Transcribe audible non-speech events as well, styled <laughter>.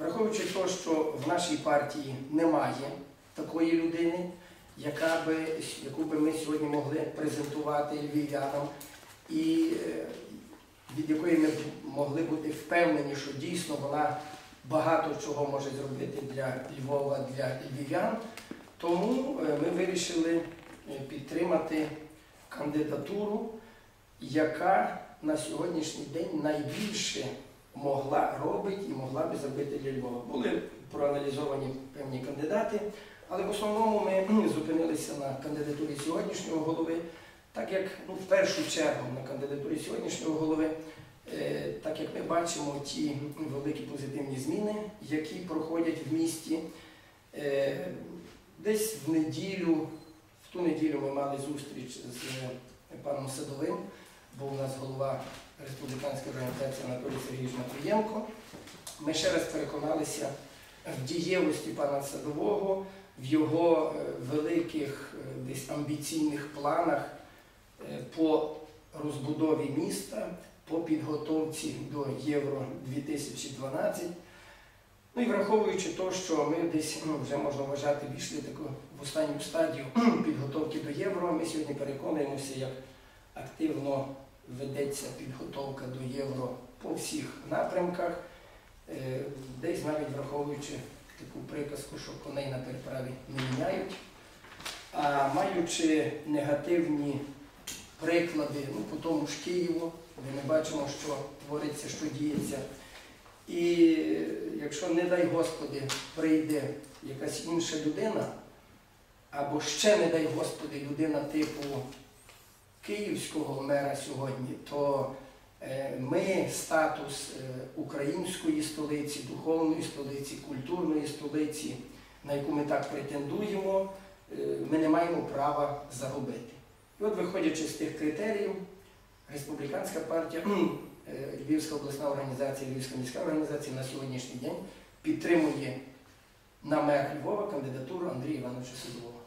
Враховуючи те, що в нашій партії немає такої людини, яка би, яку би ми сьогодні могли презентувати львів'янам, і е, від якої ми могли бути впевнені, що дійсно вона багато чого може зробити для Львова, для львів'ян. Тому е, ми вирішили е, підтримати кандидатуру, яка на сьогоднішній день найбільше могла робити і могла би зробити для Львова. Були проаналізовані певні кандидати, але в основному ми зупинилися на кандидатурі сьогоднішнього голови, так як ну, в першу чергу на кандидатурі сьогоднішнього голови, е, так як ми бачимо ті великі позитивні зміни, які проходять в місті. Е, Десь в неділю, в ту неділю ми мали зустріч з е, паном Садовим, був у нас голова республіканської організації Анатолій Сергійович Матвієнко. Ми ще раз переконалися в дієвості пана Садового, в його е, великих е, десь амбіційних планах е, по розбудові міста, по підготовці до Євро 2012. Ну і враховуючи те, що ми десь ну, вже можна вважати війшли таку в останню стадію <clears throat> підготовки до євро, ми сьогодні переконуємося, як активно ведеться підготовка до євро по всіх напрямках, Е, десь навіть враховуючи таку приказку, що коней на переправі не міняють. А маючи негативні приклади ну, по тому ж Києву, де ми бачимо, що твориться, що діється. І якщо, не дай Господи, прийде якась інша людина, або ще, не дай Господи, людина типу київського мера сьогодні, то е, ми статус е, української столиці, духовної столиці, культурної столиці, на яку ми так претендуємо, е, ми не маємо права загубити. І от, виходячи з тих критеріїв, республіканська партія, е, Львівська обласна організація, Львівська міська організація на сьогоднішній день підтримує на мера Львова кандидатуру Андрія Івановича Садового.